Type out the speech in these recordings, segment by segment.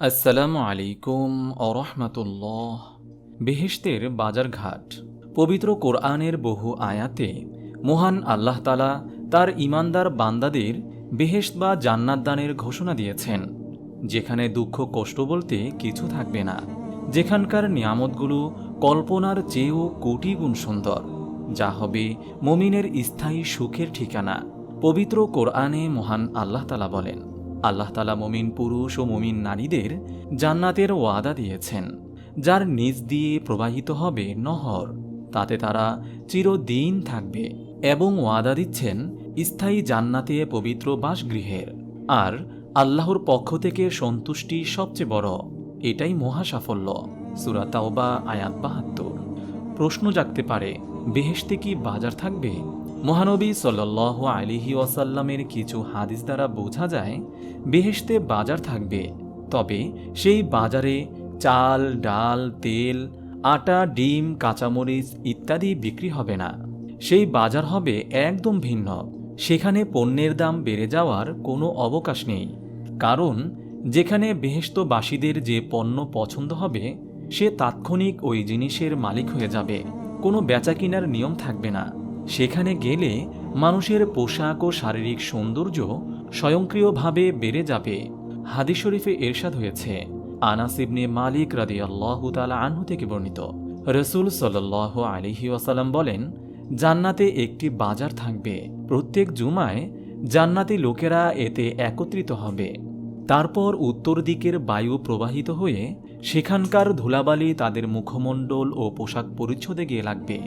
আসসালামু আলাইকুম আরহামাতুল্লাহ বেহেশতের বাজারঘাট। পবিত্র কোরআনের বহু আয়াতে মহান আল্লাহ তালা তার ইমানদার বান্দাদের বেহেশত বা জান্নাত দানের ঘোষণা দিয়েছেন, যেখানে দুঃখ কষ্ট বলতে কিছু থাকবে না। যেখানকার নিয়ামতগুলো কল্পনার চেয়েও কোটি গুণ সুন্দর, যা হবে মমিনের স্থায়ী সুখের ঠিকানা, পবিত্র কোরআনে মহান আল্লাহ তালা বলেন। আল্লাহ তালা মমিন পুরুষ ও মমিন নারীদের জান্নাতের ওয়াদা দিয়েছেন, যার নিজ দিয়ে প্রবাহিত হবে নহর। তাতে তারা চিরদিন থাকবে এবং ওয়াদা দিচ্ছেন স্থায়ী জান্নাতে পবিত্র বাসগৃহের। আর আল্লাহর পক্ষ থেকে সন্তুষ্টি সবচেয়ে বড়, এটাই মহা সাফল্য সুরাতাওবা আয়াত বাহাত্তর। প্রশ্ন জাগতে পারে, বেহেশতে কি বাজার থাকবে? মহানবী সাল্লাহ আলিহি ওয়াসাল্লামের কিছু হাদিস দ্বারা বোঝা যায়, বেহেশতে বাজার থাকবে। তবে সেই বাজারে চাল, ডাল, তেল, আটা, ডিম, কাঁচামরিচ ইত্যাদি বিক্রি হবে না। সেই বাজার হবে একদম ভিন্ন। সেখানে পণ্যের দাম বেড়ে যাওয়ার কোনো অবকাশ নেই। কারণ যেখানে বেহেশতবাসীদের যে পণ্য পছন্দ হবে, সে তাৎক্ষণিক ওই জিনিসের মালিক হয়ে যাবে। কোনো বেচা কিনার নিয়ম থাকবে না। সেখানে গেলে মানুষের পোশাক ও শারীরিক সৌন্দর্য স্বয়ংক্রিয়ভাবে বেড়ে যাবে। হাদিস শরীফে এরশাদ হয়েছে। আনাস ইবনে মালিক রাদি আল্লাহ তালা আনহু থেকে বর্ণিত। রসুল সাল্লাহ আলিহি ওয়াসাল্লাম বলেন, জান্নাতে একটি বাজার থাকবে। প্রত্যেক জুমায় জান্নাতি লোকেরা এতে একত্রিত হবে। তারপর উত্তর দিকের বায়ু প্রবাহিত হয়ে সেখানকার ধুলাবালি তাদের মুখমণ্ডল ও পোশাক পরিচ্ছদে গিয়ে লাগবে।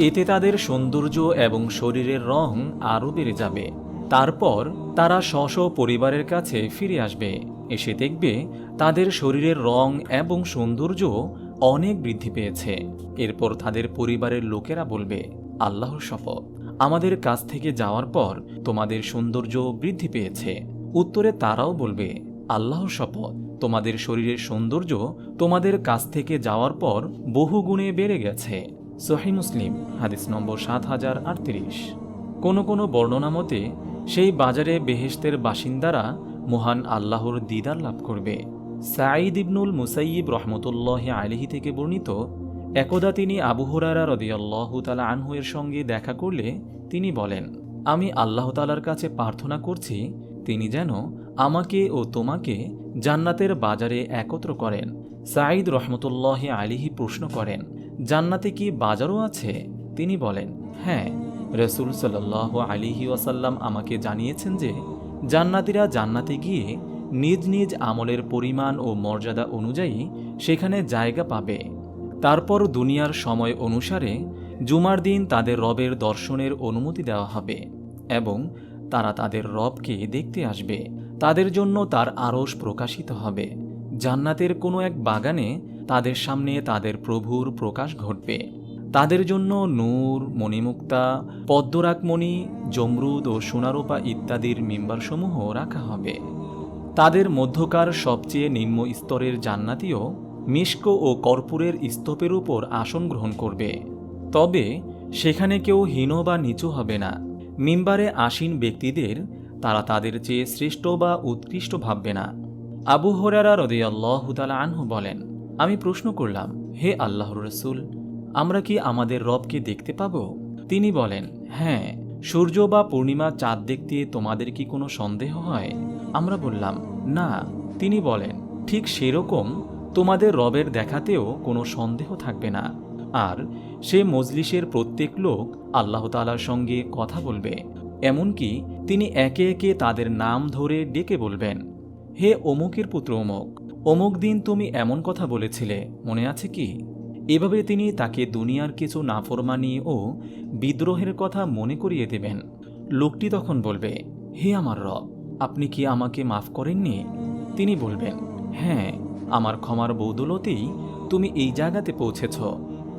এতে তাদের সৌন্দর্য এবং শরীরের রং আরও বেড়ে যাবে। তারপর তারা স্ব পরিবারের কাছে ফিরে আসবে। এসে দেখবে তাদের শরীরের রং এবং সৌন্দর্য অনেক বৃদ্ধি পেয়েছে। এরপর তাদের পরিবারের লোকেরা বলবে, আল্লাহর শপথ। আমাদের কাছ থেকে যাওয়ার পর তোমাদের সৌন্দর্য বৃদ্ধি পেয়েছে। উত্তরে তারাও বলবে, আল্লাহর শপথ। তোমাদের শরীরের সৌন্দর্য তোমাদের কাছ থেকে যাওয়ার পর বহু গুণে বেড়ে গেছে। সহি মুসলিম, হাদিস নম্বর সাত হাজার আটত্রিশ। কোনো কোনো বর্ণনা মতে, সেই বাজারে বেহেশতের বাসিন্দারা মহান আল্লাহর দিদার লাভ করবে। সাঈদ ইবনুল মুসাইয়িব রহমতুল্লাহ আলিহি থেকে বর্ণিত, একদা তিনি আবু হুরারা রদিয়াল্লাহু তালা আনহু এর সঙ্গে দেখা করলে তিনি বলেন, আমি আল্লাহ তালার কাছে প্রার্থনা করছি, তিনি যেন আমাকে ও তোমাকে জান্নাতের বাজারে একত্র করেন। সাঈদ রহমতুল্লাহ আলিহি প্রশ্ন করেন জান্নাতে কি বাজারও আছে? তিনি বলেন হ্যাঁ। রসুল সাল্লাহ আলিহি ওয়াসাল্লাম আমাকে জানিয়েছেন যে, জান্নাতিরা জান্নাতে গিয়ে নিজ নিজ আমলের পরিমাণ ও মর্যাদা অনুযায়ী সেখানে জায়গা পাবে। তারপর দুনিয়ার সময় অনুসারে জুমার দিন তাদের রবের দর্শনের অনুমতি দেওয়া হবে এবং তারা তাদের রবকে দেখতে আসবে। তাদের জন্য তার আরস প্রকাশিত হবে। জান্নাতের কোনো এক বাগানে তাদের সামনে তাদের প্রভুর প্রকাশ ঘটবে। তাদের জন্য নূর, মণিমুক্তা, পদ্মরাগমণি, জমরুদ ও সোনারোপা ইত্যাদির মেম্বারসমূহ রাখা হবে। তাদের মধ্যকার সবচেয়ে নিম্ন স্তরের জান্নাতিও মিষ্ক ও কর্পূরের স্তূপের উপর আসন গ্রহণ করবে। তবে সেখানে কেউ হীন বা নিচু হবে না। মিম্বারে আসীন ব্যক্তিদের তারা তাদের চেয়ে শ্রেষ্ঠ বা উৎকৃষ্ট ভাববে না। আবু হরারা রদিয়াল্লাহ তালা আনহু বলেন আমি প্রশ্ন করলাম, হে আল্লাহর রসুল, আমরা কি আমাদের রবকে দেখতে পাব? তিনি বলেন হ্যাঁ সূর্য বা পূর্ণিমা চাঁদ দেখতে তোমাদের কি কোনো সন্দেহ হয়? আমরা বললাম, না। তিনি বলেন, ঠিক সেরকম তোমাদের রবের দেখাতেও কোনো সন্দেহ থাকবে না। আর, সে মজলিসের প্রত্যেক লোক আল্লাহ তালার সঙ্গে কথা বলবে। এমনকি তিনি একে একে তাদের নাম ধরে ডেকে বলবেন, হে অমুকের পুত্র অমুক। অমুক দিন তুমি এমন কথা বলেছিলে, মনে আছে কি? এভাবে তিনি তাকে দুনিয়ার কিছু নাফরমানি ও বিদ্রোহের কথা মনে করিয়ে দেবেন। লোকটি তখন বলবে, হে আমার রব, আপনি কি আমাকে মাফ করেননি? তিনি বলবেন হ্যাঁ আমার ক্ষমার বৌদলতেই তুমি এই জায়গাতে পৌঁছেছ।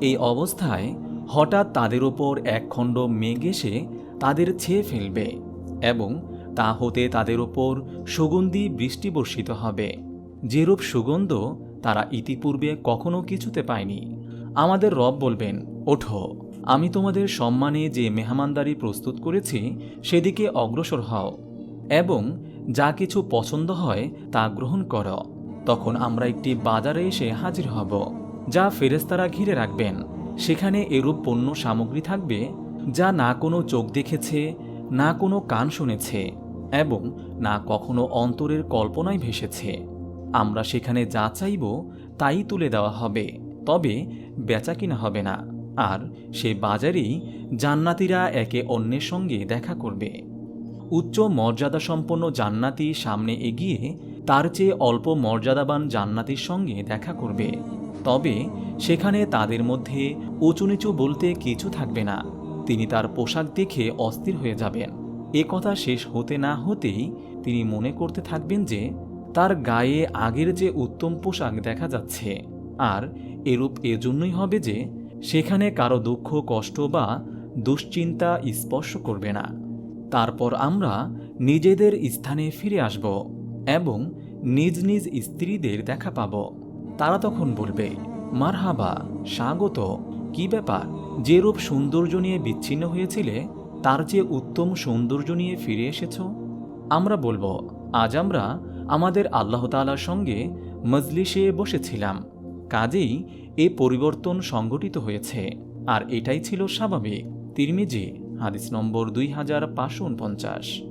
এই অবস্থায় হঠাৎ তাদের ওপর এক খণ্ড মেঘ এসে তাদের ছেয়ে ফেলবে এবং তা হতে তাদের ওপর সুগন্ধি বৃষ্টি বর্ষিত হবে। যেরূপ সুগন্ধ তারা ইতিপূর্বে কখনো কিছুতে পায়নি। আমাদের রব বলবেন, ওঠো, আমি তোমাদের সম্মানে যে মেহমানদারি প্রস্তুত করেছি, সেদিকে অগ্রসর হও এবং যা কিছু পছন্দ হয় তা গ্রহণ করো। তখন আমরা একটি বাজারে এসে হাজির হব, যা ফেরেস্তারা ঘিরে রাখবেন। সেখানে এরূপ পণ্য সামগ্রী থাকবে, যা না কোনো চোখ দেখেছে, না কোনো কান শুনেছে এবং না কখনো অন্তরের কল্পনায় ভেসেছে। আমরা সেখানে যা চাইব তাই তুলে দেওয়া হবে, তবে বেচা কিনা হবে না, আর সে বাজারেই জান্নাতিরা একে অন্যের সঙ্গে দেখা করবে। উচ্চ মর্যাদা সম্পন্ন জান্নাতি সামনে এগিয়ে তার চেয়ে অল্প মর্যাদাবান জান্নাতির সঙ্গে দেখা করবে, তবে সেখানে তাদের মধ্যে উঁচু নিচু বলতে কিছু থাকবে না, তিনি তার পোশাক দেখে অস্থির হয়ে যাবেন। এ কথা শেষ হতে না হতেই তিনি মনে করতে থাকবেন যে তার গায়ে আগের যে উত্তম পোশাক দেখা যাচ্ছে, আর এরূপ এজন্যই হবে যে, সেখানে কারও দুঃখ, কষ্ট বা দুশ্চিন্তা স্পর্শ করবে না। তারপর আমরা নিজেদের স্থানে ফিরে আসব এবং নিজ নিজ স্ত্রীদের দেখা পাব। তারা তখন বলবে, মারহাবা, স্বাগত। কি ব্যাপার? যে রূপ সৌন্দর্য নিয়ে বিচ্ছিন্ন হয়েছিলে, তার যে উত্তম সৌন্দর্য নিয়ে ফিরে এসেছ? আমরা বলব, আজ আমরা আমাদের আল্লাহ তাআলার সঙ্গে মজলিসে বসেছিলাম। কাজেই এ পরিবর্তন সংঘটিত হয়েছে। আর এটাই ছিল স্বাভাবিক। তিরমিজি, হাদিস নম্বর দুই হাজার পাঁচশো উনপঞ্চাশ।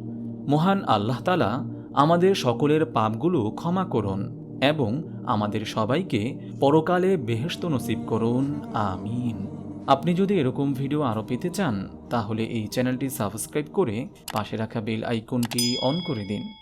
মহান আল্লাহ তালা আমাদের সকলের পাপগুলো ক্ষমা করুন এবং আমাদের সবাইকে পরকালে বেহেস্ত নসিব করুন। আমিন। আপনি যদি এরকম ভিডিও আরও পেতে চান, তাহলে এই চ্যানেলটি সাবস্ক্রাইব করে পাশে রাখা বেল আইকনটি অন করে দিন।